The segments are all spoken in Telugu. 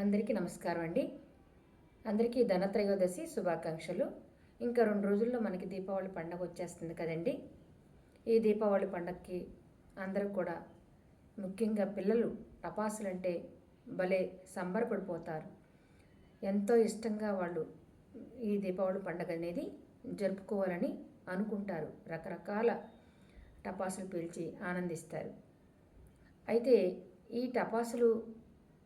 అందరికీ నమస్కారం అండి. అందరికీ ధనత్రయోదశి శుభాకాంక్షలు. ఇంకా రెండు రోజుల్లో మనకి దీపావళి పండగ వచ్చేస్తుంది కదండి. ఈ దీపావళి పండగకి అందరూ కూడా ముఖ్యంగా పిల్లలు టపాసులు అంటే భలే సంబరపడిపోతారు. ఎంతో ఇష్టంగా వాళ్ళు ఈ దీపావళి పండగ అనేది జరుపుకోవాలని అనుకుంటారు. రకరకాల టపాసులు పీల్చి ఆనందిస్తారు. అయితే ఈ టపాసులు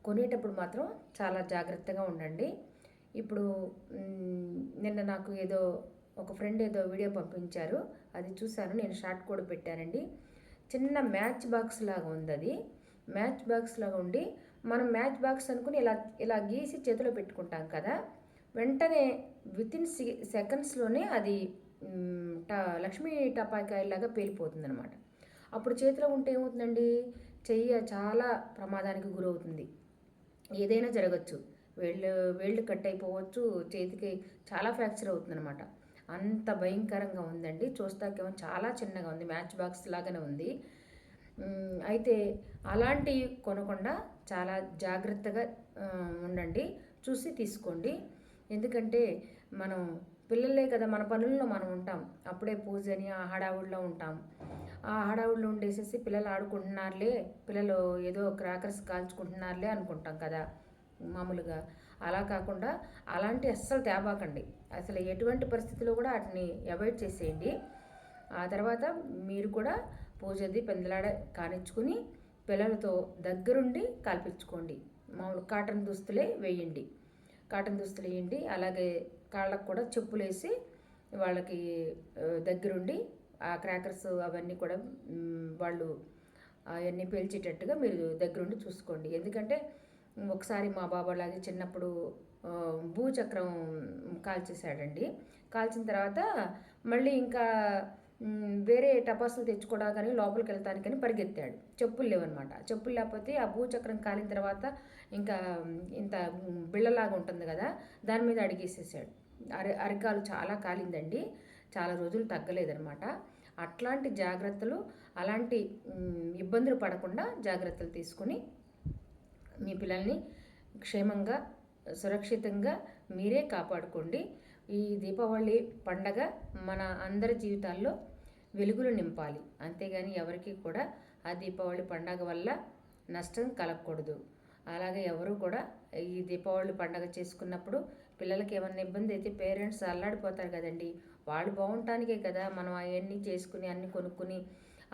కొనేటప్పుడు మాత్రం చాలా జాగ్రత్తగా ఉండండి. ఇప్పుడు నిన్న నాకు ఏదో ఒక ఫ్రెండ్ ఏదో వీడియో పంపించారు. అది చూశాను. నేను షార్ట్ కూడా పెట్టానండి. చిన్న మ్యాచ్ బాక్స్ లాగా ఉంది అది మ్యాచ్ బాక్స్ లాగా ఉండి మనం మ్యాచ్ బాక్స్ అనుకుని ఇలా ఇలా గీసి చేతిలో పెట్టుకుంటాం కదా. వెంటనే విత్ ఇన్ సెకండ్స్లోనే అది టా ట లక్ష్మీ టపాకాయలాగా పేలిపోతుంది అనమాట అప్పుడు చేతిలో ఉంటే ఏమవుతుందండి? చెయ్యి చాలా ప్రమాదానికి గురవుతుంది. ఏదైనా జరగచ్చు. వేళ్ళు వేళ్ళు కట్ అయిపోవచ్చు చేతికి చాలా ఫ్రాక్చర్ అవుతుందన్నమాట. అంత భయంకరంగా ఉందండి. చూస్తాకేమో చాలా చిన్నగా ఉంది. మ్యాచ్ బాక్స్ లాగానే ఉంది. అయితే అలాంటివి కొనకుండా చాలా జాగ్రత్తగా ఉండండి. చూసి తీసుకోండి. ఎందుకంటే మనం పిల్లలే కదా మన పనుల్లో మనం ఉంటాం. అప్పుడే పూజ అని ఆ హడావుడిలో ఉంటాం. ఆ హడావుడిలో ఉండేసేసి పిల్లలు ఆడుకుంటున్నారులే పిల్లలు ఏదో క్రాకర్స్ కాల్చుకుంటున్నారులే అనుకుంటాం కదా మామూలుగా. అలా కాకుండా అలాంటి అస్సలు తేబాకండి. అసలు ఎటువంటి పరిస్థితిలో కూడా వాటిని అవాయిడ్ చేసేయండి. ఆ తర్వాత మీరు కూడా పూజది పెందలాడ కానిచ్చుకుని పిల్లలతో దగ్గరుండి కాల్పించుకోండి. మామూలు కాటన్ దుస్తులే వేయండి. కాటన్ దుస్తులు వేయండి. అలాగే కాళ్ళకు కూడా చెప్పులు వేసి వాళ్ళకి దగ్గరుండి ఆ క్రాకర్స్ అవన్నీ కూడా వాళ్ళు అవన్నీ పేల్చేటట్టుగా మీరు దగ్గరుండి చూసుకోండి. ఎందుకంటే ఒకసారి మా బాబా లాగే చిన్నప్పుడు భూచక్రం కాల్చేశాడండి. కాల్చిన తర్వాత మళ్ళీ ఇంకా వేరే టపాసులు తెచ్చుకోవడానికి లోపలికి వెళ్తానికని పరిగెత్తాడు. చెప్పులు లేవన్నమాట. చెప్పులు లేకపోతే ఆ భూచక్రం కాలిన తర్వాత ఇంకా ఇంత బిళ్ళలాగా ఉంటుంది కదా దాని మీద అడిగేసేసాడు. అరి అరికాలు చాలా కాలిందండి. చాలా రోజులు తగ్గలేదన్నమాట. అట్లాంటి జాగ్రత్తలు అలాంటి ఇబ్బందులు పడకుండా జాగ్రత్తలు తీసుకుని మీ పిల్లల్ని క్షేమంగా సురక్షితంగా మీరే కాపాడుకోండి. ఈ దీపావళి పండగ మన అందరి జీవితాల్లో వెలుగులు నింపాలి. అంతేగాని ఎవరికి కూడా ఆ దీపావళి పండగ వల్ల నష్టం కలగకూడదు. అలాగే ఎవరు కూడా ఈ దీపావళి పండగ చేసుకున్నప్పుడు పిల్లలకి ఏమన్నా ఇబ్బంది అయితే పేరెంట్స్ అల్లాడిపోతారు కదండి. వాళ్ళు బాగుంటానికే కదా మనం అవన్నీ చేసుకుని అన్ని కొనుక్కుని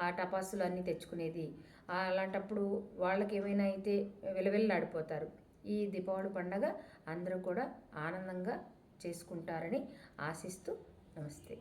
ఆ టపాసులు అన్నీ తెచ్చుకునేది. అలాంటప్పుడు వాళ్ళకి ఏమైనా అయితే విలవిల్లాడిపోతారు. ఈ దీపావళి పండగ అందరూ కూడా ఆనందంగా చేసుకుంటారని ఆశిస్తూ నమస్తే.